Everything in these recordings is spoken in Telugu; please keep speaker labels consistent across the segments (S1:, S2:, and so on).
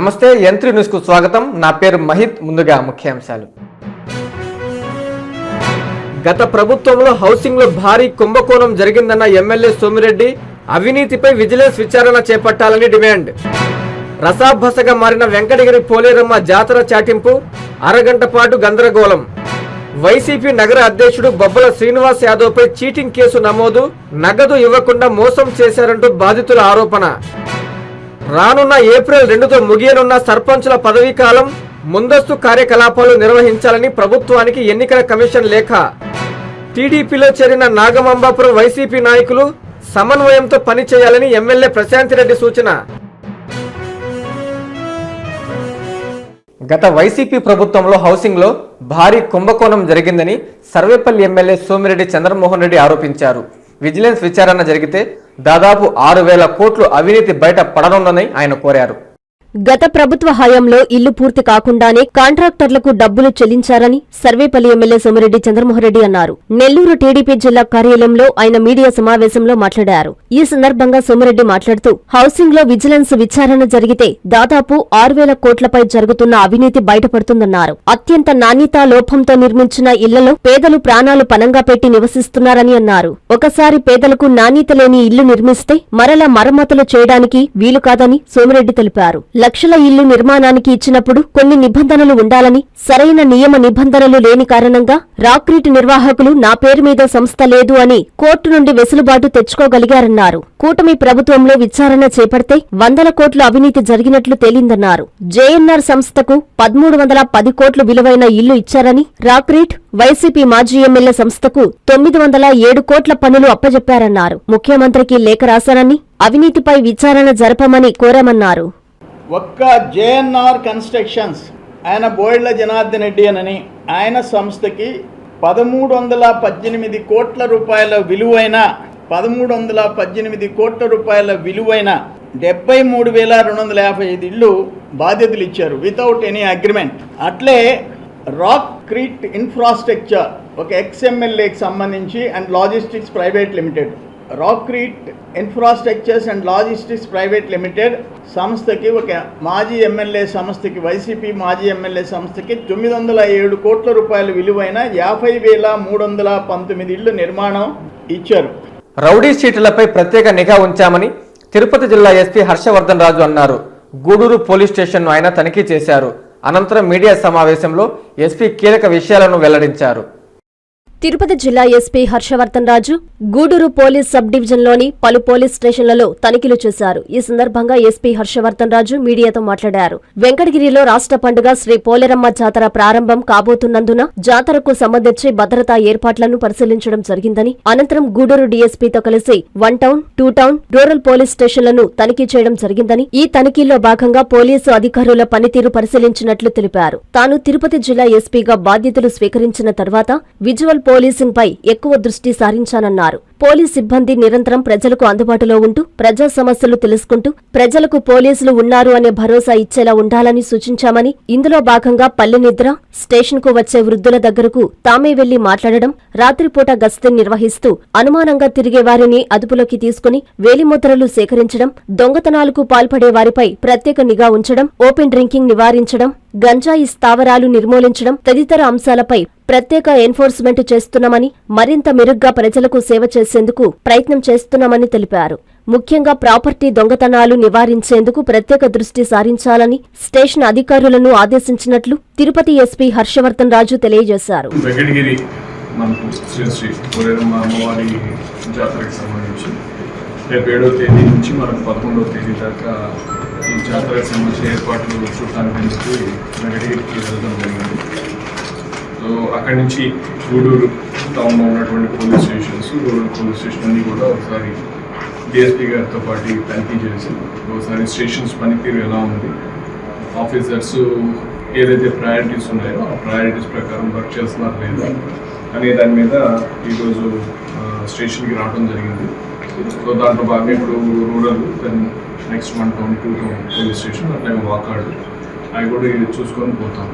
S1: నమస్తే యంత్రి న్యూస్కు స్వాగతం. నా పేరు మహిత్ ముందుగా ముఖ్యాంశాలు. గత ప్రభుత్వంలో హౌసింగ్లో భారీ కుంభకోణం జరిగిందన్న ఎమ్మెల్యే సోమిరెడ్డి అవినీతిపై విజిలెన్స్ విచారణ చేపట్టాలని డిమాండ్. రసాభసగా మారిన వెంకటగిరి పోలేరమ్మ జాతర చాటింపు అరగంట పాటు గందరగోళం. వైసీపీ నగర అధ్యక్షుడు బొబ్బల శ్రీనివాస్ యాదవ్పై చీటింగ్ కేసు నమోదు నగదు ఇవ్వకుండా మోసం చేశారంటూ బాధితుల ఆరోపణ. రానున్న ఏప్రిల్ రెండుతో ముగియనున్న సర్పంచుల పదవీ కాలం ముందస్తు కార్యకలాపాలు నిర్వహించాలని ప్రభుత్వానికి ఎన్నికల కమిషన్ లేఖ. టీడీపీలో చేరిన నాగమాంబాపురం వైసీపీ నాయకులు సమన్వయంతో పనిచేయాలని ఎమ్మెల్యే ప్రశాంతిరెడ్డి సూచన. గత వైసీపీ ప్రభుత్వంలో హౌసింగ్లో భారీ కుంభకోణం జరిగిందని సర్వేపల్లి ఎమ్మెల్యే సోమిరెడ్డి చంద్రమోహన్ రెడ్డి ఆరోపించారు. విజిలెన్స్ విచారణ జరిగితే దాదాపు ఆరు వేల కోట్లు అవినీతి బయట పడనుందని ఆయన కోరారు.
S2: గత ప్రభుత్వ హయాంలో ఇల్లు పూర్తి కాకుండానే కాంట్రాక్టర్లకు డబ్బులు చెల్లించారని సర్వేపల్లి ఎమ్మెల్యే సోమిరెడ్డి చంద్రమోహన్రెడ్డి అన్నారు. నెల్లూరు టీడీపీ జిల్లా కార్యాలయంలో ఆయన మీడియా సమావేశంలో మాట్లాడారు. ఈ సందర్భంగా సోమిరెడ్డి మాట్లాడుతూ హౌసింగ్లో విజిలెన్స్ విచారణ జరిగితే దాదాపు ఆరు వేల కోట్లపై జరుగుతున్న అవినీతి బయటపడుతుందన్నారు. అత్యంత నాణ్యతా లోపంతో నిర్మించిన ఇళ్ళలో పేదలు ప్రాణాలు పనంగా పెట్టి నివసిస్తున్నారని అన్నారు. ఒకసారి పేదలకు నాణ్యత లేని ఇల్లు నిర్మిస్తే మరలా మరమ్మతులు చేయడానికి వీలు కాదని సోమిరెడ్డి తెలిపారు. లక్షల ఇల్లు నిర్మాణానికి ఇచ్చినప్పుడు కొన్ని నిబంధనలు ఉండాలని సరైన నియమ నిబంధనలు లేని కారణంగా రాక్రీట్ నిర్వాహకులు నా పేరు మీద సంస్థ లేదు అని కోర్టు నుండి వెసులుబాటు తెచ్చుకోగలిగారన్నారు. కూటమి ప్రభుత్వంలో విచారణ చేపడితే వందల కోట్ల అవినీతి జరిగినట్లు తేలిందన్నారు. జేఎన్ఆర్ సంస్థకు పదమూడు వందల పది కోట్లు విలువైన ఇల్లు ఇచ్చారని రాక్రీట్ వైసీపీ మాజీ ఎమ్మెల్యే సంస్థకు తొమ్మిది వందల ఏడు కోట్ల పనులు అప్పజెప్పారన్నారు. ముఖ్యమంత్రికి లేఖ రాశానని అవినీతిపై విచారణ జరపమని కోరామన్నారు.
S3: ఒక్క జేఎన్ఆర్ కన్స్ట్రక్షన్స్ ఆయన బోయిళ్ళ జనార్దన్ రెడ్డి అని ఆయన సంస్థకి పదమూడు వందల పద్దెనిమిది కోట్ల రూపాయల విలువైన పదమూడు వందల పద్దెనిమిది కోట్ల రూపాయల విలువైన డెబ్బై మూడు వేల రెండు వందల యాభై ఐదు ఇళ్ళు బాధ్యతలు ఇచ్చారు వితౌట్ ఎనీ అగ్రిమెంట్ అట్లే రాక్ క్రీట్ ఇన్ఫ్రాస్ట్రక్చర్ ఒక ఎక్స్ఎంఎల్ఏకి సంబంధించి and logistics private limited Rockcrete infrastructures and logistics private limited సంస్థకి ఒక మాజీ ఎమ్మెల్యే సంస్థకి వైసీపీ మాజీ ఎమ్మెల్యే సంస్థకి తొమ్మిది వందల ఏడు కోట్ల రూపాయల విలువైన యాభై వేల మూడు వందల పంతొమ్మిది ఇళ్ళు నిర్మాణం ఇచ్చారు.
S1: రౌడీ సీట్లపై ప్రత్యేక నిఘా ఉంచామని తిరుపతి జిల్లా ఎస్పీ హర్షవర్ధన్ రాజు అన్నారు. గూడూరు పోలీస్ స్టేషన్ను ఆయన తనిఖీ చేశారు. అనంతరం మీడియా సమావేశంలో ఎస్పీ కీలక విషయాలను వెల్లడించారు.
S2: తిరుపతి జిల్లా SP Harshavardhan Raju Gudur police sub డివిజన్లోని పలు పోలీస్ స్టేషన్లలో తనిఖీలు చేశారు. ఈ సందర్భంగా ఎస్పీ హర్షవర్ధన్ రాజు మీడియాతో మాట్లాడారు. వెంకటగిరిలో రాష్ట్ర పండుగ శ్రీ పోలేరమ్మ జాతర ప్రారంభం కాబోతున్నందున జాతరకు సంబంధించి భద్రతా ఏర్పాట్లను పరిశీలించడం జరిగిందని అనంతరం గూడూరు డీఎస్పీతో కలిసి one town two town rural police స్టేషన్లను తనిఖీ చేయడం జరిగిందని ఈ తనిఖీల్లో భాగంగా పోలీసు అధికారుల పనితీరు పరిశీలించినట్లు తెలిపారు. తాను తిరుపతి జిల్లా ఎస్పీగా బాధ్యతలు స్వీకరించిన తర్వాత విజువల్ పోలీసింగ్ పై ఎక్కువ దృష్టి సారించానన్నారు. పోలీస్ సిబ్బంది నిరంతరం ప్రజలకు అందుబాటులో ఉంటూ ప్రజా సమస్యలు తెలుసుకుంటూ ప్రజలకు పోలీసులు ఉన్నారు అనే భరోసా ఇచ్చేలా ఉండాలని సూచించామని ఇందులో భాగంగా పల్లె నిద్ర స్టేషన్కు వచ్చే వృద్ధుల దగ్గరకు తామే వెళ్ళి మాట్లాడడం రాత్రిపూట గస్తీ నిర్వహిస్తూ అనుమానంగా తిరిగే వారిని అదుపులోకి తీసుకుని వేలిముద్రలు సేకరించడం దొంగతనాలకు పాల్పడే వారిపై ప్రత్యేక నిఘా ఉంచడం ఓపెన్ డ్రింకింగ్ నివారించడం గంజాయి స్థావరాలు నిర్మూలించడం తదితర అంశాలపై ప్రత్యేక ఎన్ఫోర్స్మెంట్ చేస్తున్నామని మరింత మెరుగ్గా ప్రజలకు సేవ చేసేందుకు ప్రయత్నం చేస్తున్నామని తెలిపారు. ముఖ్యంగా ప్రాపర్టీ దొంగతనాలు నివారించేందుకు ప్రత్యేక దృష్టి సారించాలని స్టేషన్ అధికారులను ఆదేశించినట్లు తిరుపతి ఎస్పీ హర్షవర్ధన్ రాజు తెలియజేశారు.
S4: రేపు తేదీ నుంచి మనకు పదకొండో తేదీ దాకా ఈ జాతరకు సంబంధించిన ఏర్పాట్లు చూడటానికి చెప్పి వెంకటగిరికి వెళ్ళడం జరిగింది. సో అక్కడి నుంచి గూడూరు టౌన్లో ఉన్నటువంటి police stations Gudur police station అన్నీ కూడా ఒకసారి డిఎస్పీ గారితో పాటు తనిఖీ చేసి ఒకసారి స్టేషన్స్ పనితీరు ఎలా ఉంది ఆఫీసర్స్ ఏదైతే ప్రయారిటీస్ ఉన్నాయో ఆ ప్రయారిటీస్ ప్రకారం వర్క్ చేస్తున్నారు లేదా అనే దాని మీద ఈరోజు స్టేషన్కి రావడం జరిగింది. సో దాంట్లో భాగంగా ఇప్పుడు rural then next one town two town police station అట్లాగే వాకాడు. అవి కూడా చూసుకొని పోతాం.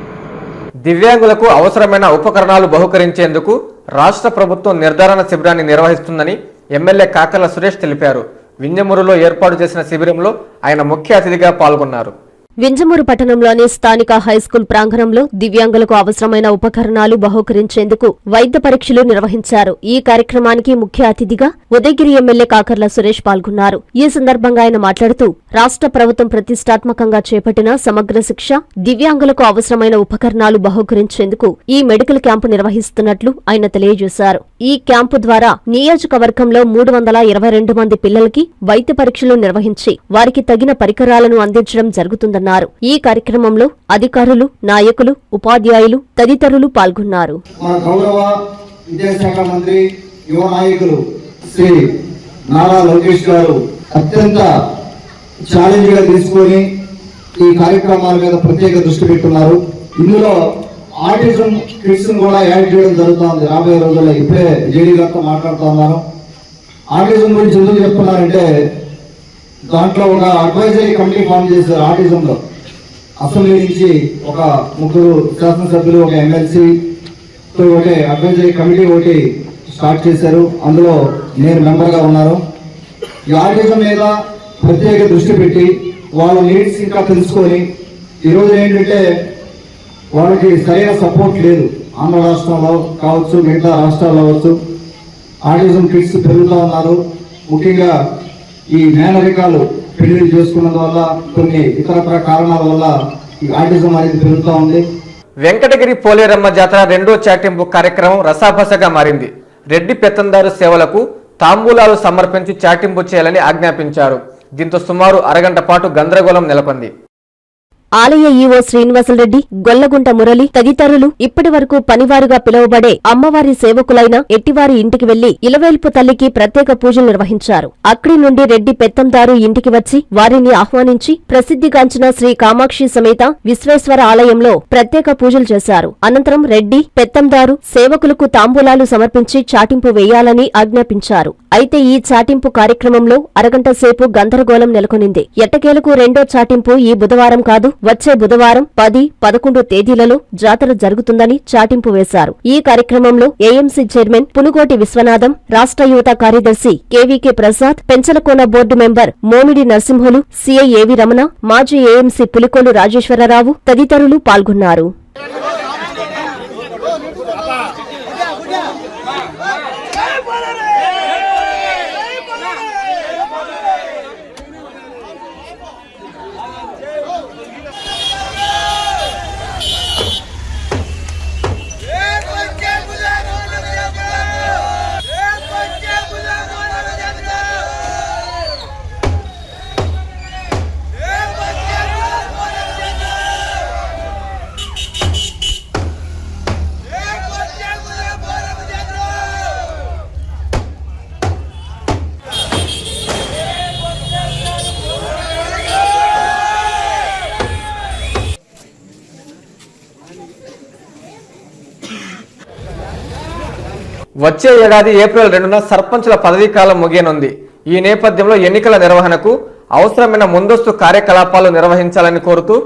S1: దివ్యాంగులకు అవసరమైన ఉపకరణాలు బహుకరించేందుకు రాష్ట్ర ప్రభుత్వం నిర్ధారణ శిబిరాన్ని నిర్వహిస్తుందని ఎమ్మెల్యే కాకర్ల సురేష్ తెలిపారు. వింజమూరులో ఏర్పాటు చేసిన శిబిరంలో ఆయన ముఖ్య అతిథిగా పాల్గొన్నారు.
S2: వింజమూరు పట్టణంలోని స్థానిక హైస్కూల్ ప్రాంగణంలో దివ్యాంగులకు అవసరమైన ఉపకరణాలు బహూకరించేందుకు వైద్య పరీక్షలు నిర్వహించారు. ఈ కార్యక్రమానికి ముఖ్య అతిథిగా ఉదయగిరి ఎమ్మెల్యే కాకర్ల సురేష్ పాల్గొన్నారు. ఈ సందర్భంగా ఆయన మాట్లాడుతూ రాష్ట్ర ప్రభుత్వం ప్రతిష్టాత్మకంగా చేపట్టిన సమగ్ర శిక్ష దివ్యాంగులకు అవసరమైన ఉపకరణాలు బహూకరించేందుకు ఈ మెడికల్ క్యాంపు నిర్వహిస్తున్నట్లు ఆయన తెలియజేశారు. ఈ క్యాంపు ద్వారా నియోజకవర్గంలో మూడు వందల ఇరవై రెండు మంది పిల్లలకి వైద్య పరీక్షలు నిర్వహించి వారికి తగిన పరికరాలను అందించడం జరుగుతుందన్నారు. పాల్గొన్నారు. ఈ కార్యక్రమంలో అధికారులు నాయకులు ఉపాధ్యాయులు తదితరులు పాల్గొన్నారు.
S5: మన గౌరవ విద్యాశాఖ మంత్రి యువ నాయకులు శ్రీ నారా లోకేష్ గారు అత్యంత ఛాలెంజ్గా తీసుకొని ఈ కార్యక్రమాల మీద ప్రత్యేక దృష్టి పెట్టున్నారు. ఇందులో ఆర్టిజం కిడ్స్ కూడా యాడ్ చేయడం జరుగుతుంది. రాబోయే రోజుల్లో ఇప్పుడే జేడీ గారితో మాట్లాడుతూ ఉన్నాను. ఆటిజం గురించి ఎందుకు చెప్తున్నారంటే దాంట్లో ఒక అడ్వైజరీ కమిటీ ఫామ్ చేశారు ఆర్టిజంలో. అసెంబ్లీ నుంచి ఒక ముగ్గురు శాసనసభ్యులు ఒక ఎమ్మెల్సీతో ఒకటి అడ్వైజరీ కమిటీ ఒకటి స్టార్ట్ చేశారు. అందులో నేను మెంబర్గా ఉన్నారు ఈ ఆర్టిజం మీద ప్రత్యేక దృష్టి పెట్టి వాళ్ళ నీడ్స్ ఇంకా తెలుసుకొని ఈరోజు ఏంటంటే వాళ్ళకి సరైన సపోర్ట్ లేదు. ఆంధ్ర రాష్ట్రంలో కావచ్చు మిగతా రాష్ట్రాల్లో కావచ్చు. ఆర్టిజం కిడ్స్ పెరుగుతూ ఉన్నారు. ముఖ్యంగా ఈ మేనరికాలు పెళ్ళి చేసుకున్నందు వల్ల కొన్ని ఇతరత్ర కారణాల వల్ల ఈ ఆటిజం అనేది పెరుగుతూ ఉంది.
S1: వెంకటగిరి పోలేరమ్మ జాతర రెండో చాటింపు కార్యక్రమం రసాభసగా మారింది. రెడ్డి పెత్తందారు సేవలకు తాంబూలాలు సమర్పించి చాటింపు చేయాలని ఆజ్ఞాపించారు. దీంతో సుమారు అరగంట పాటు గందరగోళం నెలకొంది.
S2: ఆలయ ఈవో శ్రీనివాసులరెడ్డి గొల్లగుంట మురళి తదితరులు ఇప్పటి వరకు పనివారుగా పిలువబడే అమ్మవారి సేవకులైన ఎట్టివారి ఇంటికి వెళ్ళి ఇలవేల్పు తల్లికి ప్రత్యేక పూజలు నిర్వహించారు. అక్కడి నుండి రెడ్డి పెత్తందారు ఇంటికి వచ్చి వారిని ఆహ్వానించి ప్రసిద్ధిగాంచిన శ్రీ కామాక్షి సమేత విశ్వేశ్వర ఆలయంలో ప్రత్యేక పూజలు చేశారు. అనంతరం రెడ్డి పెత్తందారు సేవకులకు తాంబూలాలు సమర్పించి చాటింపు వేయాలని ఆజ్ఞాపించారు. అయితే ఈ చాటింపు కార్యక్రమంలో అరగంట సేపు గందరగోళం నెలకొనింది. ఎట్టకేలకు రెండో చాటింపు ఈ బుధవారం కాదు వచ్చే బుధవారం పది పదకొండు తేదీలలో జాతర జరుగుతుందని చాటింపు వేశారు. ఈ కార్యక్రమంలో ఏఎంసీ చైర్మన్ పులుగోటి విశ్వనాథం రాష్ట్ర యువత కార్యదర్శి K V K Prasad Penchalakona board member Momidi Narasimhulu CI A V Ramana మాజీ ఏఎంసీ పులికోలు రాజేశ్వరరావు తదితరులు పాల్గొన్నారు.
S1: వచ్చే ఏడాది ఏప్రిల్ రెండున సర్పంచుల పదవీ కాలం ముగియనుంది. ఈ నేపథ్యంలో ఎన్నికల నిర్వహణకు అవసరమైన ముందస్తు కార్యకలాపాలు నిర్వహించాలని కోరుతూ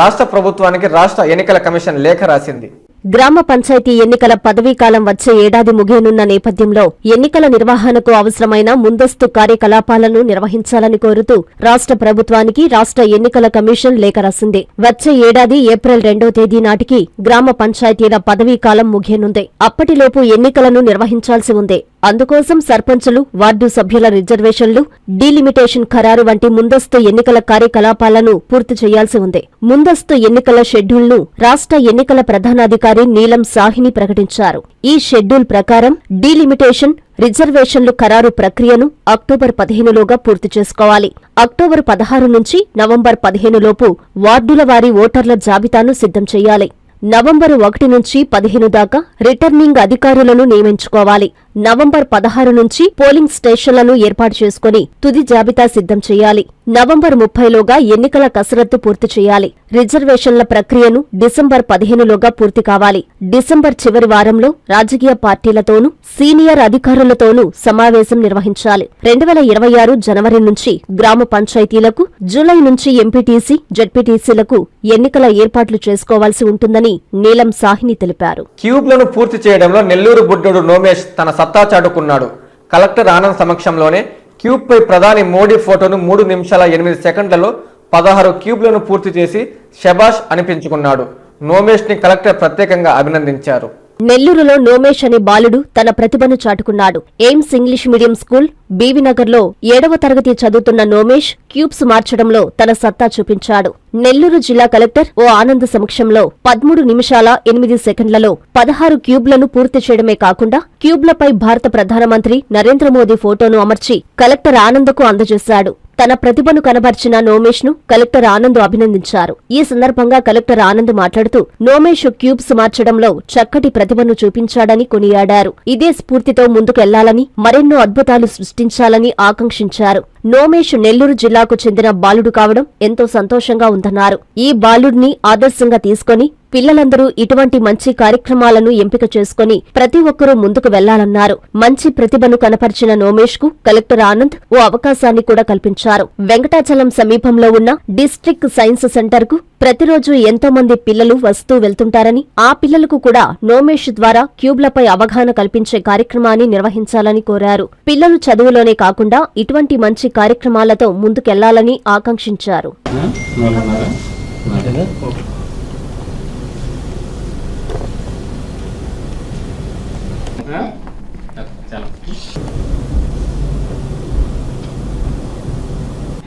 S1: రాష్ట్ర ప్రభుత్వానికి రాష్ట్ర ఎన్నికల కమిషన్ లేఖ రాసింది.
S2: గ్రామ పంచాయతీ ఎన్నికల పదవీకాలం వచ్చే ఏడాది ముగియనున్న నేపథ్యంలో ఎన్నికల నిర్వహణకు అవసరమైన ముందస్తు కార్యకలాపాలను నిర్వహించాలని కోరుతూ రాష్ట్ర ప్రభుత్వానికి రాష్ట్ర ఎన్నికల కమిషన్ లేఖ రాసింది. వచ్చే ఏడాది ఏప్రిల్ రెండో తేదీ నాటికి గ్రామ పంచాయతీల పదవీకాలం ముగియనుంది. అప్పటిలోపు ఎన్నికలను నిర్వహించాల్సి ఉంది. అందుకోసం సర్పంచులు వార్డు సభ్యుల రిజర్వేషన్లు డీలిమిటేషన్ ఖరారు వంటి ముందస్తు ఎన్నికల కార్యకలాపాలను పూర్తి చేయాల్సి ఉంది. ముందస్తు ఎన్నికల షెడ్యూల్ను రాష్ట్ర ఎన్నికల ప్రధానాధికారి నీలం సాహిని ప్రకటించారు. ఈ షెడ్యూల్ ప్రకారం డీలిమిటేషన్ రిజర్వేషన్లు ఖరారు ప్రక్రియను అక్టోబర్ పదిహేనులోగా పూర్తి చేసుకోవాలి. అక్టోబర్ పదహారు నుంచి నవంబర్ పదిహేనులోపు వార్డుల వారి ఓటర్ల జాబితాను సిద్ధం చేయాలి. నవంబరు ఒకటి నుంచి పదిహేను దాకా రిటర్నింగ్ అధికారులను నియమించుకోవాలి. నవంబర్ పదహారు నుంచి పోలింగ్ స్టేషన్లను ఏర్పాటు చేసుకుని తుది జాబితా సిద్ధం చేయాలి. నవంబర్ ముప్పైలోగా ఎన్నికల కసరత్తు పూర్తి చేయాలి. రిజర్వేషన్ల ప్రక్రియను డిసెంబర్ పదిహేనులోగా పూర్తి కావాలి. డిసెంబర్ చివరి వారంలో రాజకీయ పార్టీలతోనూ సీనియర్ అధికారులతోనూ సమావేశం నిర్వహించాలి. రెండు వేల ఇరవై ఆరు జనవరి నుంచి గ్రామ పంచాయతీలకు జూలై నుంచి ఎంపీటీసీ జడ్పీటీసీలకు ఎన్నికల ఏర్పాట్లు చేసుకోవాల్సి ఉంటుందని నీలం సాహిని తెలిపారు.
S1: క్యూబ్లను పూర్తి చేయడంలో నెల్లూరు బుడ్డోడు నోమేష్ తన సత్తా చాటుకున్నాడు. కలెక్టర్ ఆనంద్ సమక్షంలోనే క్యూబ్ పై ప్రధాని మోడీ ఫోటోను మూడు నిమిషాల ఎనిమిది సెకండ్లలో పదహారు క్యూబ్లను పూర్తి చేసి శబాష్ అనిపించుకున్నాడు. నోమేష్ని కలెక్టర్ ప్రత్యేకంగా అభినందించారు.
S2: నెల్లూరులో నోమేష్ అనే బాలుడు తన ప్రతిభను చాటుకున్నాడు. ఎయిమ్స్ ఇంగ్లీష్ మీడియం స్కూల్ బీవీనగర్లో ఏడవ తరగతి చదువుతున్న నోమేష్ క్యూబ్స్ మార్చడంలో తన సత్తా చూపించాడు. నెల్లూరు జిల్లా కలెక్టర్ ఓ ఆనంద్ సమక్షంలో పదమూడు నిమిషాల ఎనిమిది సెకండ్లలో పదహారు క్యూబ్లను పూర్తి చేయడమే కాకుండా క్యూబ్లపై భారత ప్రధానమంత్రి నరేంద్ర మోదీ ఫోటోను అమర్చి కలెక్టర్ ఆనంద్కు అందజేశాడు. తన ప్రతిభను కనబర్చిన నోమేష్ను కలెక్టర్ ఆనంద్ అభినందించారు. ఈ సందర్భంగా కలెక్టర్ ఆనంద్ మాట్లాడుతూ నోమేష్ క్యూబ్స్ మార్చడంలో చక్కటి ప్రతిభను చూపించాడని కొనియాడారు. ఇదే స్ఫూర్తితో ముందుకెళ్ళాలని మరెన్నో అద్భుతాలు సృష్టించాలని ఆకాంక్షించారు. నోమేష్ నెల్లూరు జిల్లాకు చెందిన బాలుడు కావడం ఎంతో సంతోషంగా ఉందన్నారు. ఈ బాలుడిని ఆదర్శంగా తీసుకొని పిల్లలందరూ ఇటువంటి మంచి కార్యక్రమాలను ఎంపిక చేసుకుని ప్రతి ఒక్కరూ ముందుకు వెళ్ళాలన్నారు. మంచి ప్రతిభను కనపరిచిన నోమేష్కు కలెక్టర్ ఆనంద్ ఓ అవకాశాన్ని కూడా కల్పించారు. వెంకటాచలం సమీపంలో ఉన్న డిస్ట్రిక్ట్ సైన్స్ సెంటర్కు ప్రతిరోజు ఎంతో మంది పిల్లలు వస్తూ వెళ్తుంటారని ఆ పిల్లలకు కూడా నోమేష్ ద్వారా క్యూబ్లపై అవగాహన కల్పించే కార్యక్రమాన్ని నిర్వహించాలని కోరారు. పిల్లలు చదువులోనే కాకుండా ఇటువంటి మంచి కార్యక్రమాలతో ముందుకెళ్ళాలని ఆకాంక్షించారు.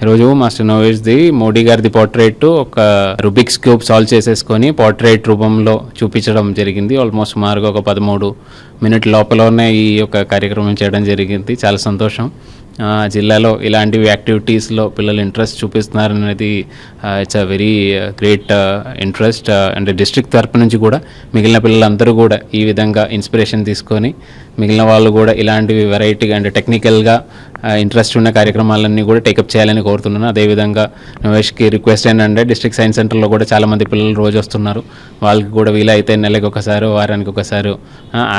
S6: ఈరోజు మాస్టర్ నోవేష్ది మోడీ గారిది పోర్ట్రేట్ ఒక రుబిక్స్ క్యూబ్ సాల్వ్ చేసేసుకొని పోర్ట్రేట్ రూపంలో చూపించడం జరిగింది. ఆల్మోస్ట్ సుమారుగా ఒక పదమూడు మినిట్ లోపలనే ఈ యొక్క కార్యక్రమం చేయడం జరిగింది. చాలా సంతోషం. జిల్లాలో ఇలాంటివి యాక్టివిటీస్లో పిల్లలు interest చూపిస్తున్నారనేది it's a very great interest and district తరపు నుంచి కూడా మిగిలిన పిల్లలందరూ కూడా ఈ విధంగా ఇన్స్పిరేషన్ తీసుకొని మిగిలిన వాళ్ళు కూడా ఇలాంటివి వెరైటీగా అండ్ టెక్నికల్గా ఇంట్రెస్ట్ ఉన్న కార్యక్రమాలన్నీ కూడా టేకప్ చేయాలని కోరుతున్నాను. అదేవిధంగా నవేష్కి రిక్వెస్ట్ ఏంటంటే డిస్ట్రిక్ట్ సైన్స్ సెంటర్లో కూడా చాలామంది పిల్లలు రోజు వస్తున్నారు. వాళ్ళకి కూడా వీలైతే నెలకి ఒకసారి వారానికి ఒకసారి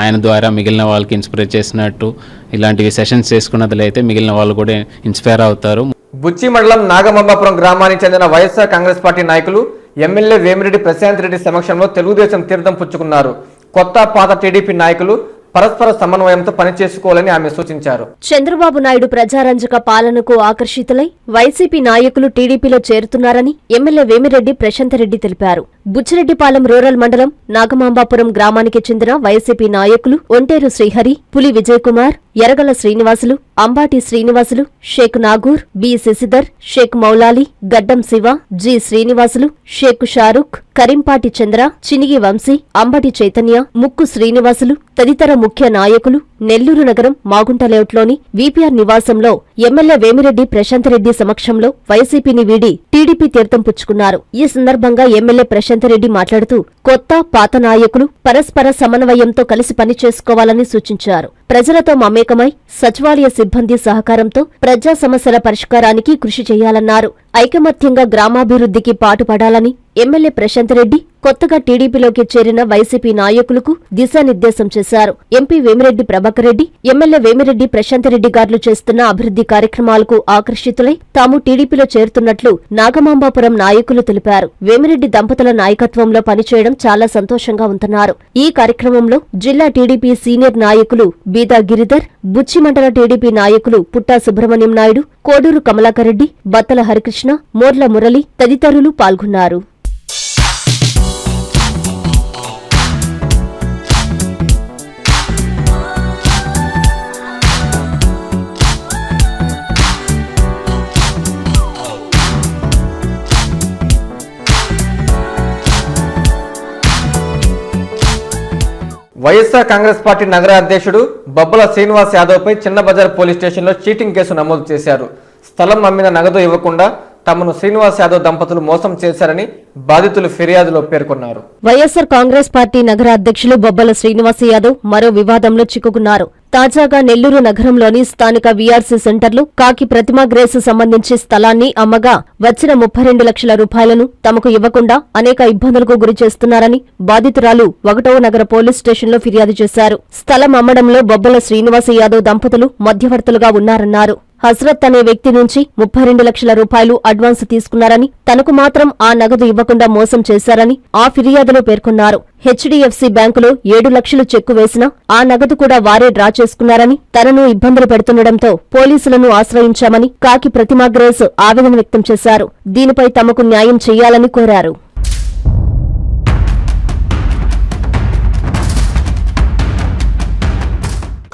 S6: ఆయన ద్వారా మిగిలిన వాళ్ళకి ఇన్స్పైర్ చేసినట్టు ఇలాంటివి సెషన్స్ చేసుకున్నట్లయితే మిగిలిన వాళ్ళు కూడా ఇన్స్పైర్ అవుతారు.
S1: బుచ్చి మండలం నాగమంబాపురం గ్రామానికి చెందిన వైఎస్ఆర్ కాంగ్రెస్ పార్టీ నాయకులు ఎమ్మెల్యే వేమిరెడ్డి ప్రశాంత్ రెడ్డి సమక్షంలో తెలుగుదేశం తీర్థం పుచ్చుకున్నారు. కొత్త పాత టీడీపీ నాయకులు పరస్పర సమన్వయంతో పనిచేసుకోవాలని ఆమె సూచించారు.
S2: చంద్రబాబు నాయుడు ప్రజారంజక పాలనకు ఆకర్షితులై వైసీపీ నాయకులు టీడీపీలో చేరుతున్నారని ఎమ్మెల్యే వేమిరెడ్డి ప్రశాంతరెడ్డి తెలిపారు. బుచ్చిరెడ్డిపాలెం రూరల్ మండలం నాగమాంబాపురం గ్రామానికి చెందిన వైసీపీ నాయకులు ఒంటేరు శ్రీహరి పులి విజయకుమార్ ఎరగల శ్రీనివాసులు అంబాటి శ్రీనివాసులు షేక్ నాగూర్ బి శశిధర్ షేక్ మౌలాలి గడ్డం శివ జి శ్రీనివాసులు షేక్ షారుఖ్ కరింపాటి చంద్ర చినిగి వంశీ అంబటి చైతన్య ముక్కు శ్రీనివాసులు తదితర ముఖ్య నాయకులు నెల్లూరు నగరం మాగుంట లేఅవుట్లోని వీపీఆర్ నివాసంలో ఎమ్మెల్యే వేమిరెడ్డి ప్రశాంత్ రెడ్డి సమక్షంలో వైసీపీని వీడి టీడీపీ తీర్థం పుచ్చుకున్నారు. ఈ సందర్భంగా ఎమ్మెల్యే రెడ్డి మాట్లాడుతూ కొత్త పాత నాయకులు పరస్పర సమన్వయంతో కలిసి పనిచేసుకోవాలని సూచించారు. ప్రజలతో మమేకమై సచివాలయ సిబ్బంది సహకారంతో ప్రజా సమస్యల పరిష్కారానికి కృషి చేయాలన్నారు. ఐకమత్యంగా గ్రామాభివృద్ధికి పాటుపడాలని ఎమ్మెల్యే ప్రశాంత్ రెడ్డి కొత్తగా టీడీపీలోకి చేరిన వైసీపీ నాయకులకు దిశానిర్దేశం చేశారు. ఎంపీ వేమిరెడ్డి ప్రభాకర్ రెడ్డి ఎమ్మెల్యే వేమిరెడ్డి ప్రశాంత్ రెడ్డి గారులు చేస్తున్న అభివృద్ధి కార్యక్రమాలకు ఆకర్షితులై తాము టీడీపీలో చేరుతున్నట్లు నాగమాంబాపురం నాయకులు తెలిపారు. వేమిరెడ్డి దంపతుల నాయకత్వంలో పనిచేయడం చాలా సంతోషంగా ఉంటున్నారు ఈ కార్యక్రమంలో జిల్లా టీడీపీ సీనియర్ నాయకులు బీదా గిరిధర్ బుచ్చి మండల టీడీపీ నాయకులు పుట్టా సుబ్రహ్మణ్యం నాయుడు కోడూరు కమలాకర్ రెడ్డి బత్తల హరికృష్ణ మోర్ల మురళి తదితరులు పాల్గొన్నారు.
S1: వైఎస్ఆర్ కాంగ్రెస్ పార్టీ నగర అధ్యక్షుడు బొబ్బల శ్రీనివాస్ యాదవ్ పై చిన్న బజార్ పోలీస్ స్టేషన్లో చీటింగ్ కేసు నమోదు చేశారు. స్థలం అమ్మిన నగదు ఇవ్వకుండా తమను శ్రీనివాస్ యాదవ్ దంపతులు మోసం చేశారని బాధితులు ఫిర్యాదులో పేర్కొన్నారు.
S2: వైఎస్ఆర్ కాంగ్రెస్ పార్టీ నగర అధ్యక్షులు బొబ్బల శ్రీనివాస్ యాదవ్ మరో వివాదంలో చిక్కుకున్నారు. తాజాగా నెల్లూరు నగరంలోని స్థానిక వీఆర్సీ సెంటర్లో కాకి ప్రతిమా గ్రేస్ సంబంధించి స్థలాన్ని అమ్మగా వచ్చిన ముప్పై రెండు లక్షల రూపాయలను తమకు ఇవ్వకుండా అనేక ఇబ్బందులకు గురి చేస్తున్నారని బాధితురాలు ఒకటవ నగర పోలీస్ స్టేషన్లో ఫిర్యాదు చేశారు. స్థలం అమ్మడంలో బొబ్బల శ్రీనివాస యాదవ్ దంపతులు మధ్యవర్తులుగా ఉన్నారన్నారు. హస్రత్ అనే వ్యక్తి నుంచి ముప్పై రెండు లక్షల రూపాయలు అడ్వాన్స్ తీసుకున్నారని తనకు మాత్రం ఆ నగదు ఇవ్వకుండా మోసం చేశారని ఆ ఫిర్యాదులో పేర్కొన్నారు. హెచ్డీఎఫ్సీ బ్యాంకులో ఏడు లక్షలు చెక్కు వేసినా ఆ నగదు కూడా వారే డ్రా చేసుకున్నారని తనను ఇబ్బందులు పెడుతుండటంతో పోలీసులను ఆశ్రయించామని కాకి ప్రతిమాగ్రేస్ ఆవేదన వ్యక్తం చేశారు. దీనిపై తమకు న్యాయం చేయాలని కోరారు.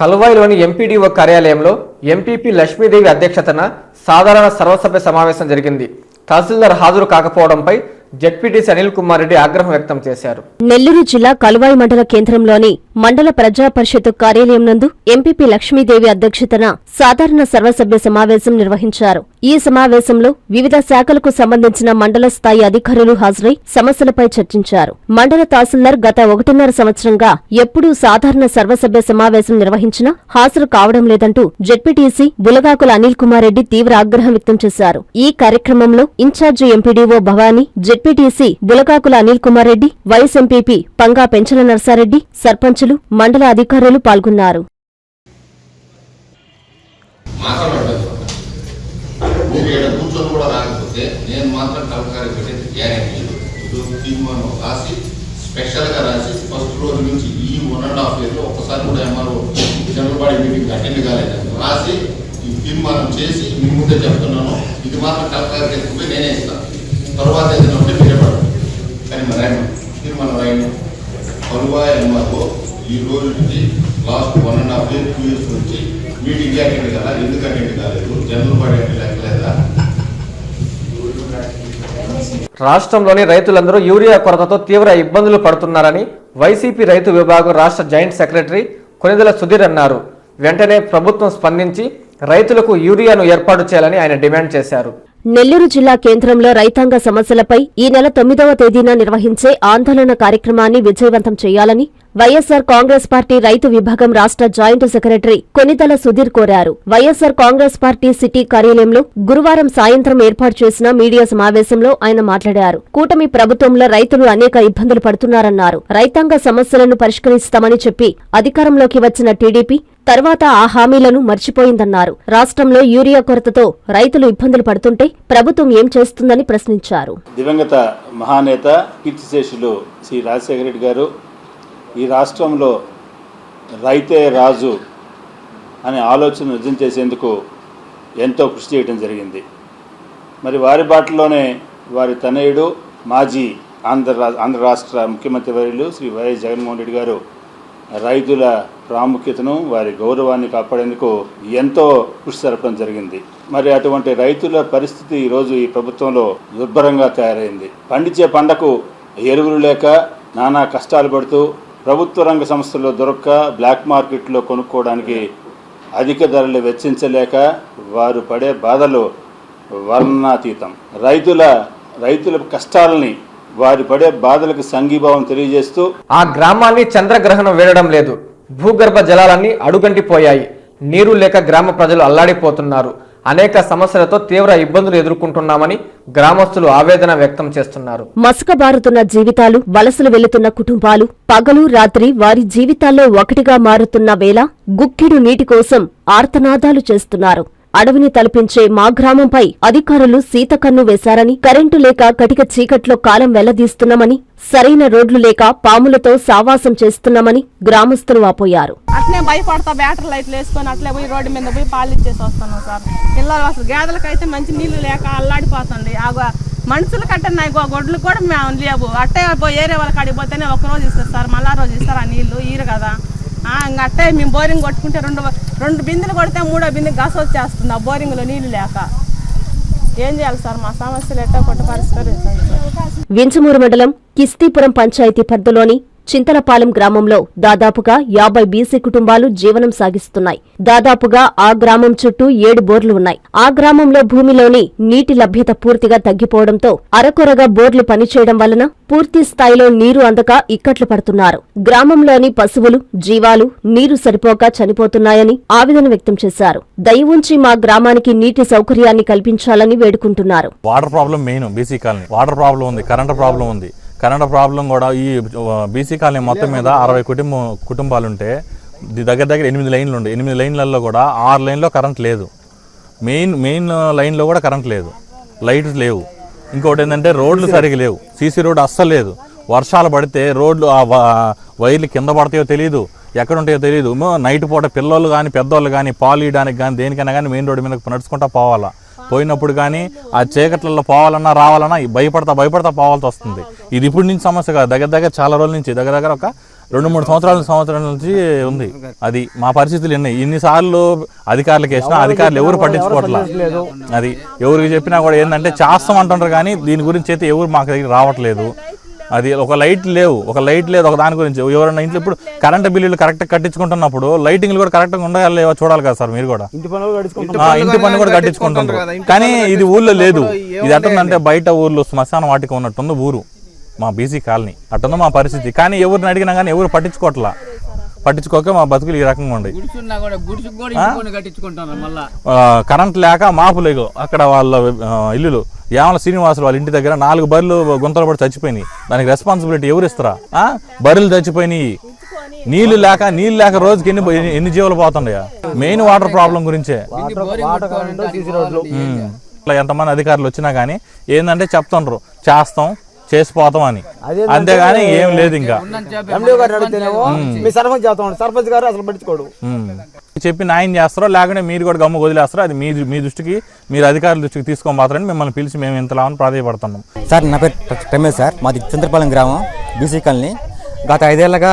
S1: కలువాయిలోని ఎంపీడీఓ కార్యాలయంలో ఎంపీపీ లక్ష్మీదేవి అధ్యక్షతన సాధారణ సర్వసభ్య సమావేశం జరిగింది. తహసీల్దార్ హాజరు కాకపోవడంపై జడ్పీటీసీ అనిల్ కుమార్ రెడ్డి ఆగ్రహం వ్యక్తం చేశారు.
S2: నెల్లూరు జిల్లా కలువాయి మండల కేంద్రంలోని మండల ప్రజా పరిషత్ కార్యాలయం నందు ఎంపీపీ లక్ష్మీదేవి అధ్యక్షతన సాధారణ సర్వసభ్య సమావేశం నిర్వహించారు. ఈ సమావేశంలో వివిధ శాఖలకు సంబంధించిన మండల స్థాయి అధికారులు హాజరై సమస్యలపై చర్చించారు. మండల తహసీల్దార్ గత ఒకటిన్నర సంవత్సరంగా ఎప్పుడూ సాధారణ సర్వసభ్య సమావేశం నిర్వహించినా హాజరు కావడం లేదంటూ జెడ్పీటీసీ బులగాకుల అనిల్ కుమార్ రెడ్డి తీవ్ర ఆగ్రహం వ్యక్తం చేశారు. ఈ కార్యక్రమంలో incharge MPDO Bhavani ZPTC Bulagakula Anil Kumar Reddy vice MPP Panga Penchala Narsareddy సర్పంచులు మండల అధికారులు పాల్గొన్నారు.
S7: మాట్లాడలేదు. మీరు ఇక్కడ కూర్చొని కూడా రాకపోతే నేను మాత్రం కలకారి పెట్టేది గ్యారెంటీ ఇప్పుడు తీర్మానం రాసి స్పెషల్గా రాసి ఫస్ట్ రోజు నుంచి ఈ వన్ అండ్ హాఫ్ ఇయర్లో ఒక్కసారి కూడా ఎంఆర్ఓ జనరల్ మీటింగ్ అటెండ్ కాలేదు. రాసి ఈ తీర్మానం చేసి మీ ముందే చెప్తున్నాను. ఇది మాత్రం కలకారి ఎత్తుకుపోయి నేనే ఇస్తాను. తర్వాత ఏదైనా ఉంటే మీరే పడండి కానీ మరి రాయండి తీర్మానం రాయండి. కలువా ఎంఆర్ఓ ఈ రోజు నుంచి last one and half year two years నుంచి మీటింగ్ అటెండ్ కదా ఎందుకు అటెండ్ కాలేదు? జనరల్ బాడీ అటెండ్ లేకలేదా
S1: రాష్ట్రంలోని రైతులందరూ యూరియా కొరతతో తీవ్ర ఇబ్బందులు పడుతున్నారని వైసీపీ రైతు విభాగం రాష్ట్ర జాయింట్ సెక్రటరీ కొనిదెల సుధీర్ అన్నారు. వెంటనే ప్రభుత్వం స్పందించి రైతులకు యూరియాను ఏర్పాటు చేయాలని ఆయన డిమాండ్ చేశారు.
S2: నెల్లూరు జిల్లా కేంద్రంలో రైతాంగ సమస్యలపై ఈ నెల తొమ్మిదవ తేదీన నిర్వహించే ఆందోళన కార్యక్రమాన్ని విజయవంతం చేయాలని వైఎస్సార్ కాంగ్రెస్ పార్టీ రైతు విభాగం రాష్ట్ర జాయింట్ సెక్రటరీ కొనితల సుధీర్ కోరారు. వైఎస్సార్ కాంగ్రెస్ పార్టీ సిటీ కార్యాలయంలో గురువారం సాయంత్రం ఏర్పాటు చేసిన మీడియా సమావేశంలో ఆయన మాట్లాడారు. కూటమి ప్రభుత్వంలో రైతులు అనేక ఇబ్బందులు పడుతున్నారన్నారు. రైతాంగ సమస్యలను పరిష్కరిస్తామని చెప్పి అధికారంలోకి వచ్చిన టీడీపీ తర్వాత ఆ హామీలను మర్చిపోయిందన్నారు. రాష్ట్రంలో యూరియా కొరతతో రైతులు ఇబ్బందులు పడుతుంటే ప్రభుత్వం ఏం చేస్తుందని ప్రశ్నించారు.
S8: దివంగత మహానేత కీర్తిశేషులు శ్రీ రాజశేఖర రెడ్డి గారు ఈ రాష్ట్రంలో రైతే రాజు అనే ఆలోచన నిజం చేసేందుకు ఎంతో కృషి చేయడం జరిగింది. మరి వారి బాటలోనే వారి తనయుడు మాజీ ఆంధ్ర రా- ఆంధ్ర రాష్ట్ర ముఖ్యమంత్రి వర్యులు శ్రీ వైఎస్ జగన్మోహన్ రెడ్డి గారు రైతుల ప్రాముఖ్యతను వారి గౌరవాన్ని కాపాడేందుకు ఎంతో కృషి జరపడం జరిగింది. మరి అటువంటి రైతుల పరిస్థితి ఈరోజు ఈ ప్రభుత్వంలో దుర్భరంగా తయారైంది. పండించే పంటకు ఎరువులు లేక నానా కష్టాలు పడుతూ ప్రభుత్వ రంగ సంస్థల్లో దొరక్క బ్లాక్ మార్కెట్లో కొనుక్కోవడానికి అధిక ధరలు వెచ్చించలేక వారు పడే బాధలు వర్ణాతీతం రైతుల రైతుల కష్టాలని వారి పడే బాధలకు సంఘీభావం తెలియజేస్తూ
S1: ఆ గ్రామాన్ని చంద్రగ్రహణం వేయడం లేదు. భూగర్భ జలాలన్నీ అడుగంటిపోయాయి. నీరు లేక గ్రామ ప్రజలు అల్లాడిపోతున్నారు. అనేక సమస్యలతో తీవ్ర ఇబ్బందులు ఎదుర్కొంటున్నామని గ్రామస్తులు ఆవేదన వ్యక్తం చేస్తున్నారు.
S2: మసకబారుతున్న జీవితాలు వలసలు వెళుతున్న కుటుంబాలు పగలు రాత్రి వారి జీవితాల్లో ఒకటిగా మారుతున్న వేళ గుక్కిడు నీటి కోసం ఆర్తనాదాలు చేస్తున్నారు. అడవిని తలపించే మా గ్రామంపై అధికారులు సీతకన్ను వేశారని కరెంటు లేక కటిక చీకట్లో కాలం వెల్లదీస్తున్నామని సరైన రోడ్లు లేక పాములతో సావాసం చేస్తున్నామని గ్రామస్తులు వాపోయారు
S9: అట్నే భయపడతా బ్యాటరీ లైట్లు వేసుకొని అట్లే పోయి రోడ్డు మీద పోయి పాలు ఇచ్చేసి వస్తున్నాం సార్. పిల్లలు అసలు గేదెలకైతే మంచి నీళ్ళు లేక అల్లాడిపోతుంది. ఆ మనుషులు మనుషుల కట్టే నా గొడ్లు కూడా మేము లేవు. అట్టే పోయి ఏరే వాళ్ళకి అడిగిపోతేనే ఒక రోజు ఇస్తారు సార్. మళ్ళా రోజు ఇస్తారు ఆ నీళ్ళు ఈరు కదా. ఆ, అట్టే మేము బోరింగ్ కొట్టుకుంటే రెండు రెండు బిందెలు కొడితే మూడో బిందె గస వచ్చేస్తుంది ఆ బోరింగ్లో నీళ్ళు లేక. ఏం చేయాలి సార్? మా సమస్యలు ఎట్టో కొట్ట పరిష్కరించండి సార్.
S2: వించమూరు మండలం కిస్తీపురం పంచాయతీ పరిధిలోని చింతలపాలెం గ్రామంలో దాదాపుగా యాభై బీసీ కుటుంబాలు జీవనం సాగిస్తున్నాయి. దాదాపుగా ఆ గ్రామం చుట్టూ ఏడు బోర్లు ఉన్నాయి. ఆ గ్రామంలో భూమిలోని నీటి లభ్యత పూర్తిగా తగ్గిపోవడంతో అరకొరగా బోర్లు పనిచేయడం వలన పూర్తి స్థాయిలో నీరు అందక ఇక్కట్లు పడుతున్నారు. గ్రామంలోని పశువులు జీవాలు నీరు సరిపోక చనిపోతున్నాయని ఆవేదన వ్యక్తం చేశారు. దయ ఉంచి మా గ్రామానికి నీటి సౌకర్యాన్ని కల్పించాలని వేడుకుంటున్నారు.
S10: Water problem main BC colony. Water problem ఉంది కరెంట్ ప్రాబ్లం ఉంది. కరెంట్ ప్రాబ్లం కూడా ఈ బీసీ కాలనీ మొత్తం మీద అరవై కుటుంబం కుటుంబాలు ఉంటే ది- దగ్గర దగ్గర ఎనిమిది లైన్లు ఉండే. ఎనిమిది లైన్లలో కూడా ఆరు లైన్లో కరెంట్ లేదు. మెయిన్ మెయిన్ లైన్లో కూడా కరెంట్ లేదు. లైట్స్ లేవు. ఇంకోటి ఏంటంటే రోడ్లు సరిగా లేవు. సీసీ రోడ్ అస్సలు లేదు. వర్షాలు పడితే రోడ్లు ఆ వ- వైర్లు కింద పడతాయో తెలియదు ఎక్కడ ఉంటాయో తెలియదు నైట్ పూట పిల్లలు కానీ పెద్దోళ్ళు కానీ పాలు ఇవ్వడానికి కానీ దేనికైనా కానీ మెయిన్ రోడ్డు మీద నడుచుకుంటా పోవాలా. పోయినప్పుడు కానీ ఆ చీకట్లలో పోవాలన్నా రావాలన్నా ఈ భయపడతా భయపడతా పోవాల్సి వస్తుంది. ఇది ఇప్పుడు నుంచి సమస్య కాదు. దగ్గర దగ్గర చాలా రోజుల నుంచి దగ్గర దగ్గర ఒక రెండు మూడు సంవత్సరాల సంవత్సరాల నుంచి ఉంది. అది మా పరిస్థితులు ఎన్ని? ఇన్నిసార్లు అధికారులకు వేసినా అధికారులు ఎవరు పట్టించుకోవట్లా. అది ఎవరికి చెప్పినా కూడా ఏంటంటే చేస్తాం అంటుంటారు కానీ దీని గురించి అయితే ఎవరు మాకు దగ్గర రావట్లేదు. అది ఒక లైట్ లేవు. ఒక లైట్ లేదు ఒక దాని గురించి. ఎవరైనా ఇంట్లో ఇప్పుడు కరెంట్ బిల్లులు కరెక్ట్ కట్టించుకుంటున్నప్పుడు లైటింగ్లు కూడా కరెక్ట్గా ఉండాలి లేవో చూడాలి కదా సార్ మీరు కూడా. ఆ, ఇంటి పన్ను కూడా కట్టించుకుంటున్నారు. కానీ ఇది ఊళ్ళో లేదు. ఇది ఎట్టుందంటే బయట ఊర్లో శ్మశాన వాటిక ఉన్నట్టుంది ఊరు మా బీసీ కాలనీ. అట్టుంది మా పరిస్థితి. కానీ ఎవరిని అడిగినా కానీ ఎవరు పట్టించుకోవట్లా. పట్టించుకోక మా బతుకులు ఈ రకంగా ఉన్నాయి ఆ, కరెంట్ లేక మాపు లేవు అక్కడ వాళ్ళ ఇల్లులు. యామల శ్రీనివాసులు వాళ్ళ ఇంటి దగ్గర నాలుగు బర్రెలు గుంతలు పడి చచ్చిపోయినాయి. దానికి రెస్పాన్సిబిలిటీ ఎవరు ఇస్తారా? బర్రెలు చచ్చిపోయినాయి. నీళ్ళు లేక నీళ్ళు లేక రోజుకి ఎన్ని ఎన్ని- ఎన్ని జీవులు పోతుండయా మెయిన్ వాటర్ ప్రాబ్లం గురించే. ఎంతమంది అధికారులు వచ్చినా కానీ ఏంటంటే చెప్తుండ్రు. చేస్తాం. చేసిపోతాం అని. అంతేగాని ఏం లేదు ఇంకా.
S11: మీ సర్పంచ్ చేస్తాం సర్పంచ్ గారు అసలు పట్టించుకోడు.
S10: చెప్పి న్యాయం చేస్తారో లేకుంటే మీరు కూడా గమ్ము వదిలేస్తారో అది మీ మీ దృష్టికి మీరు అధికారుల దృష్టికి తీసుకొని మాత్రమే మిమ్మల్ని పిలిచి మేము ఇంతలా అని ప్రాధాయపడుతున్నాం.
S11: సార్ నా పేరు రమేష్ సార్. మాది చంద్రపాలెం గ్రామం బీసీ కాలనీ. గత ఐదేళ్ళుగా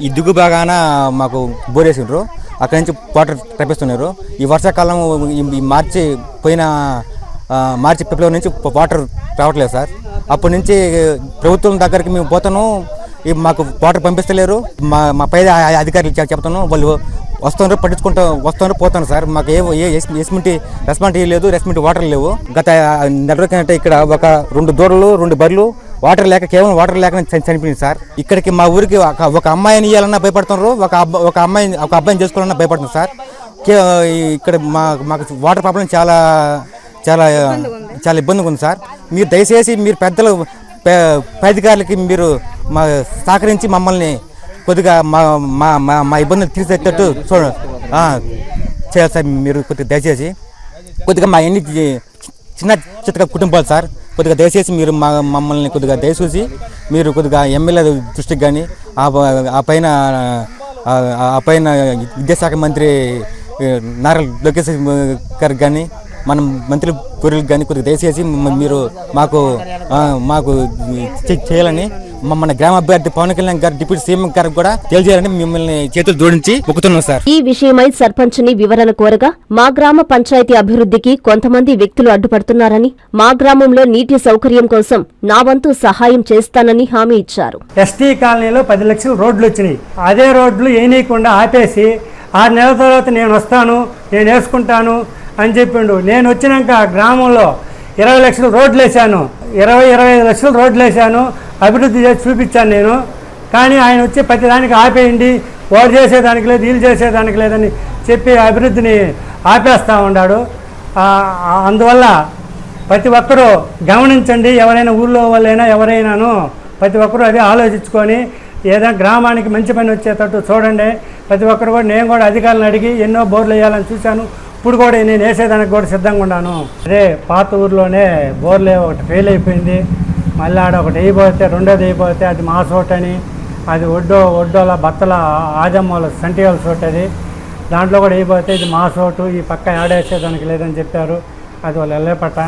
S11: ఈ దిగు బాగాన మాకు బోర్ వేసిండ్రు. అక్కడి నుంచి వాటర్ తెప్పిస్తున్నారు. ఈ వర్షాకాలం ఈ- మార్చి పోయిన మార్చి ఫిబ్రవరి నుంచి వాటర్ రావట్లేదు సార్. అప్పటి నుంచి ప్రభుత్వం దగ్గరికి మేము పోతాను. మాకు వాటర్ పంపిస్తలేరు. మా మా పై అధికారులు చెప్తాను. వాళ్ళు వస్తున్నారు పట్టించుకుంటూ వస్తున్నారు పోతాను సార్. మాకు ఏ ఏ ఎస్మింటి రెస్పాన్సిబిలిటీ లేదు రెస్పాన్సిబిలిటీ వాటర్ లేవు. గత నెల రోజుల ఇక్కడ ఒక రెండు దూడలు రెండు బర్రెలు వాటర్ లేక కేవలం వాటర్ లేక చని- చనిపోయింది సార్. ఇక్కడికి మా ఊరికి ఒక ఒక అమ్మాయిని ఇవ్వాలన్నా భయపడుతున్నారు ఒక అబ్బాయి ఒక అమ్మాయిని ఒక అబ్బాయిని చేసుకోవాలన్నా భయపడుతున్నారు సార్. ఇక్కడ మా మాకు వాటర్ ప్రాబ్లం చాలా చాలా చాలా ఇబ్బందిగా ఉంది సార్. మీరు దయచేసి మీరు పెద్దలు అధికారులకి మీరు మా సహకరించి మమ్మల్ని కొద్దిగా మా మా మా ఇబ్బందులు తీర్చేటట్టు చూడ చేయాలి సార్ మీరు కొద్దిగా దయచేసి. కొద్దిగా మా ఎన్ని చిన్న చిత్తగా కుటుంబాలు సార్. కొద్దిగా దయచేసి మీరు మా మమ్మల్ని కొద్దిగా దయచూసి మీరు కొద్దిగా ఎమ్మెల్యే దృష్టికి కానీ ఆ పైన ఆ పైన విద్యాశాఖ మంత్రి నారా లోకేష్ గారికి కానీ మనం మంత్రి పూర్వులకు కానీ కొద్దిగా దయచేసి మ- మీరు మాకు మాకు చేయాలని మన గ్రామ అభ్యర్థి పవన్ కళ్యాణ్ గారు డిప్యూటీ సీఎం గారికి కూడా తెలియజేయాలని మిమ్మల్ని చేతులు జోడించి మొక్కుతున్నాం సార్.
S2: ఈ విషయమై సర్పంచ్ని వివరణ కోరగా మా గ్రామ పంచాయతీ అభివృద్ధికి కొంతమంది వ్యక్తులు అడ్డుపడుతున్నారని మా గ్రామంలో నీటి సౌకర్యం కోసం నా వంతు సహాయం చేస్తానని హామీ ఇచ్చారు.
S12: ఎస్టీ కాలనీలో పది లక్షలు రోడ్లు వచ్చినాయి. అదే రోడ్లు వేయనీయకుండా ఆపేసి ఆరు నెలల తర్వాత నేను వస్తాను నేను వేసుకుంటాను అని చెప్పిండు. నేను వచ్చినాక గ్రామంలో ఇరవై లక్షలు రోడ్లు వేసాను ఇరవై ఇరవై ఐదు లక్షలు రోడ్లు వేసాను అభివృద్ధి చేసి చూపించాను నేను. కానీ ఆయన వచ్చి ప్రతి దానికి ఆపేయండి. ఓటు చేసేదానికి లేదు వీళ్ళు చేసేదానికి లేదని చెప్పి అభివృద్ధిని ఆపేస్తూ ఉన్నాడు అందువల్ల ప్రతి ఒక్కరూ గమనించండి. ఎవరైనా ఊళ్ళో వాళ్ళైనా ఎవరైనాను ప్రతి ఒక్కరూ అదే ఆలోచించుకొని ఏదైనా గ్రామానికి మంచి పని వచ్చేటట్టు చూడండి. ప్రతి ఒక్కరు కూడా నేను కూడా అధికారులను అడిగి ఎన్నో బోర్లు వేయాలని చూశాను. ఇప్పుడు కూడా నేను వేసేదానికి కూడా సిద్ధంగా ఉన్నాను. అదే పాత ఊర్లోనే బోర్లే ఒకటి ఫెయిల్ అయిపోయింది. మళ్ళీ ఆడ ఒకటి వేయబోతే రెండోది వేయబోతే అది మా సోట్ అని అది ఒడ్డో ఒడ్డోల బత్తల ఆజమ్మల సంటియాల సోట్ అది. దాంట్లో కూడా వేయబోతే ఇది మా సోటు ఈ పక్క ఆడేసేదానికి లేదని చెప్పారు. అది వాళ్ళు వెళ్ళేపట్ట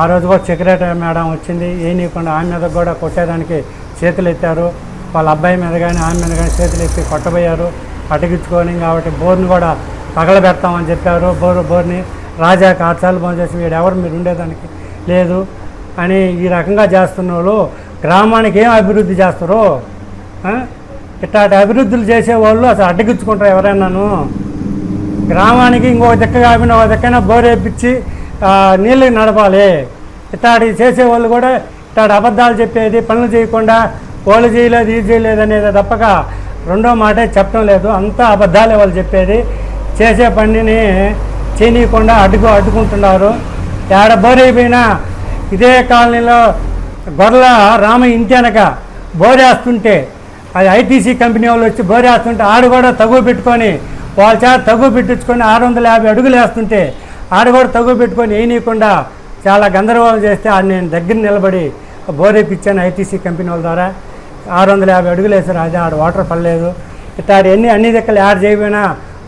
S12: ఆ రోజు కూడా సెక్రటరీ మేడం వచ్చింది. ఏనీయకుండా ఆమె మీద కూడా కొట్టేదానికి చేతులు ఎత్తారు. వాళ్ళ అబ్బాయి మీద కానీ ఆమె మీద కానీ చేతులు ఎత్తి కొట్టబోయారు. అటగించుకొని కాబట్టి బోర్ని కూడా పగలబెడతామని చెప్పారు. బోరు బోర్ని రాజా కార్చాలు బంద్ చేసి వీడు ఎవరు? మీరు ఉండేదానికి లేదు అని ఈ రకంగా చేస్తున్న వాళ్ళు గ్రామానికి ఏం అభివృద్ధి చేస్తారో ఇట్లాంటి అభివృద్ధులు చేసేవాళ్ళు అసలు అడ్డగించుకుంటారు ఎవరైనాను? గ్రామానికి ఇంకో దిక్క కాకుండా ఒక దిక్కైనా బోర్ వేయించి నీళ్ళు నడపాలి. ఇట్లాంటి చేసేవాళ్ళు కూడా ఇట్లాంటి అబద్ధాలు చెప్పేది పనులు చేయకుండా వాళ్ళు చేయలేదు ఇది చేయలేదు అనేది తప్పక రెండో మాటే చెప్పడం లేదు. అంతా అబద్ధాలే వాళ్ళు చెప్పేది. చేసే పనిని చేయనీయకుండా అడ్డుకు అడ్డుకుంటున్నారు. ఏడ బోరైపోయినా ఇదే కాలనీలో గొర్రెల రామ ఇంటి వెనక బోరేస్తుంటే అది ఐటీసీ కంపెనీ వాళ్ళు వచ్చి బోరేస్తుంటే ఆడు కూడా తగువ పెట్టుకొని వాళ్ళ చేత తగువ పెట్టించుకొని ఆరు వందల యాభై అడుగులు వేస్తుంటే ఆడ కూడా తగు పెట్టుకొని వేయనీయకుండా చాలా గందరగోళం చేస్తే ఆడ నేను దగ్గర నిలబడి బోరేపిచ్చాను ఐటీసీ కంపెనీ వాళ్ళ ద్వారా. ఆరు వందల యాభై అడుగులు వేసారు అది ఆడ వాటర్ పడలేదు. ఇట్లా ఎన్ని అన్ని దిక్కలు యాడ్ చేయబోయినా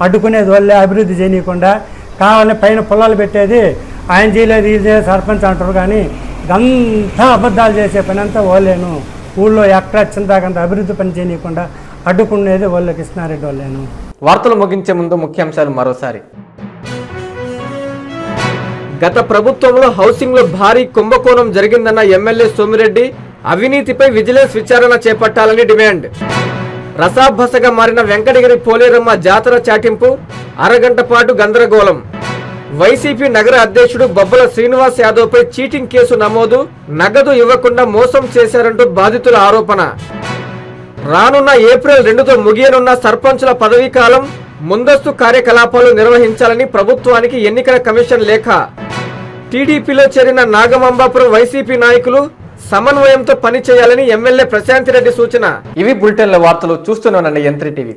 S12: అడ్డుకునేది వాళ్ళే అభివృద్ధి చేయనీయకుండా కావాలని పైన పొలాలు పెట్టేది ఆయన చేయలేదు ఇది చేయలేదు, సర్పంచ్ అంటారు కానీ ఇదంతా అబద్ధాలు చేసే పని అంతా వాళ్ళేను. ఊళ్ళో ఎక్కడ చిందాకంత అభివృద్ధి పని చేయనీయకుండా అడ్డుకునేది వాళ్ళు కృష్ణారెడ్డి వాళ్ళేను.
S1: వార్తలు ముగించే ముందు ముఖ్యాంశాలు మరోసారి. గత ప్రభుత్వంలో హౌసింగ్లో భారీ కుంభకోణం జరిగిందన్న ఎమ్మెల్యే సోమిరెడ్డి అవినీతిపై విజిలెన్స్ విచారణ చేపట్టాలని డిమాండ్. రసాభసగా మారిన వెంకటగిరి పోలేరమ్మ జాతర చాటింపు అరగంట పాటు గందరగోళం. వైసీపీ నగర అధ్యక్షుడు బొబ్బల శ్రీనివాస్ యాదవ్పై చీటింగ్ కేసు నమోదు నగదు ఇవ్వకుండా మోసం చేశారంటూ బాధితుల ఆరోపణ. రానున్న ఏప్రిల్ రెండుతో ముగియనున్న సర్పంచుల పదవీ కాలం ముందస్తు కార్యకలాపాలు నిర్వహించాలని ప్రభుత్వానికి ఎన్నికల కమిషన్ లేఖ. టీడీపీలో చేరిన నాగమాంబాపురం వైసీపీ నాయకులు సమన్వయంతో పనిచేయాలని ఎమ్మెల్యే ప్రశాంత్ రెడ్డి సూచన. ఇవి బులెటిన్ల వార్తలు చూస్తున్నానండి యంత్రి టీవీ